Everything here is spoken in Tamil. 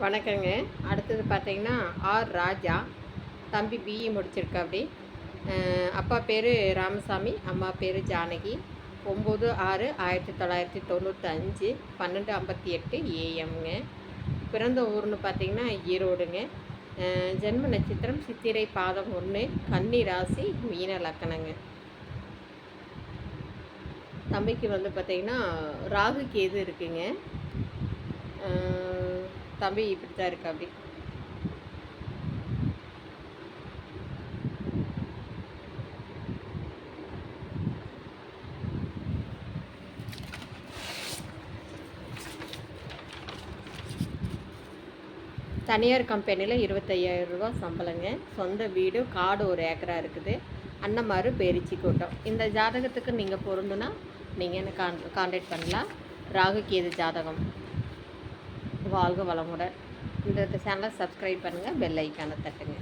வணக்கங்க. அடுத்தது பார்த்தீங்கன்னா ஆர். ராஜா. தம்பி பிஇ e. முடிச்சிருக்கா அப்படி அப்பா பேர் ராமசாமி அம்மா பேர் ஜானகி. ஒம்பது ஆறு ஆயிரத்தி தொள்ளாயிரத்தி தொண்ணூத்தஞ்சு பன்னெண்டு ஐம்பத்தி எட்டு ஏஎம்ங்க பிறந்த ஊர்னு பார்த்தீங்கன்னா ஈரோடுங்க. ஜென்ம நட்சத்திரம் சித்திரை பாதம் ஒன்று கன்னி ராசி மீன லக்கணங்க. தம்பிக்கு வந்து பார்த்தீங்கன்னா ராகு கேது இருக்குங்க. தம்பி இப்படி தான் இருக்கு அப்படி. தனியார் கம்பெனியில் இருபத்தையாயிரம் ரூபா சம்பளங்க. சொந்த வீடு காடு ஒரு ஏக்கரா இருக்குது. அன்னமாரு பேரிச்சி கூட்டம். இந்த ஜாதகத்துக்கு நீங்கள் பொருந்துனா நீங்கள் என்ன கான் கான்டாக்ட் பண்ணலாம். ராகு கேது ஜாதகம்? வாழ்க வளமுடன். இந்த சேனலை சப்ஸ்கிரைப் பண்ணுங்கள் பெல் ஐக்கானை தட்டுங்க.